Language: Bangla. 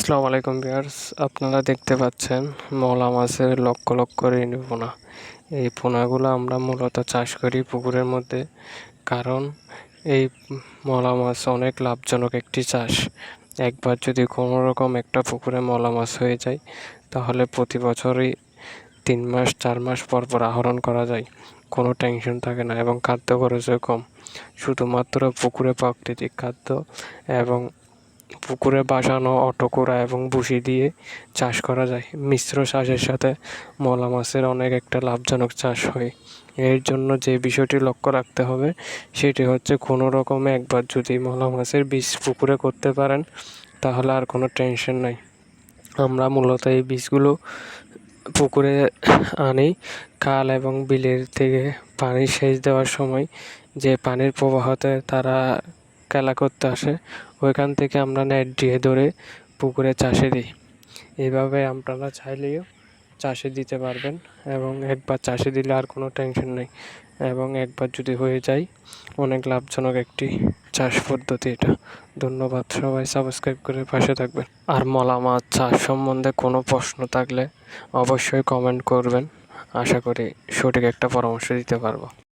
আসসালামু আলাইকুম ভিউয়ার্স, আপনারা দেখতে পাচ্ছেন মলা মাছের লক্ষ লক্ষ রেণু পোনা। এই পোনাগুলো আমরা মূলত চাষ করি পুকুরের মধ্যে, কারণ এই মলা মাছ অনেক লাভজনক একটি চাষ। একবার যদি কোনো রকম একটা পুকুরে মলা মাছ হয়ে যায়, তাহলে প্রতি বছরই তিন মাস, চার মাস পর পর আহরণ করা যায়। কোনো টেনশন থাকে না এবং খাদ্য খরচও কম। শুধুমাত্র পুকুরে প্রাকৃতিক খাদ্য এবং পুকুরে বাসানো অটোকোরা এবং বুসি দিয়ে চাষ করা যায়। মিশ্র চাষের সাথে মলা মাছের অনেক একটা লাভজনক চাষ হয়। এর জন্য যে বিষয়টি লক্ষ্য রাখতে হবে, সেটি হচ্ছে কোনো রকমে একবার যদি মলা মাছের বীজ পুকুরে করতে পারেন, তাহলে আর কোনো টেনশন নাই। আমরা মূলত এই বীজগুলো পুকুরে আনি। খাল এবং বিলের থেকে পানি সেচ দেওয়ার সময় যে পানির প্রবাহতে তারা খেলা করতে আসে, ওইখান থেকে আমরা নেট দিয়ে ধরে পুকুরে চাষে দিই। এইভাবে আপনারা চাইলেও চাষে দিতে পারবেন এবং একবার চাষে দিলে আর কোনো টেনশন নেই এবং একবার যদি হয়ে যায়, অনেক লাভজনক একটি চাষ পদ্ধতি এটা। ধন্যবাদ সবাই সাবস্ক্রাইব করে পাশে থাকবেন। আর মলা মাছ চাষ সম্বন্ধে কোনো প্রশ্ন থাকলে অবশ্যই কমেন্ট করবেন। আশা করি সঠিক একটা পরামর্শ দিতে পারব।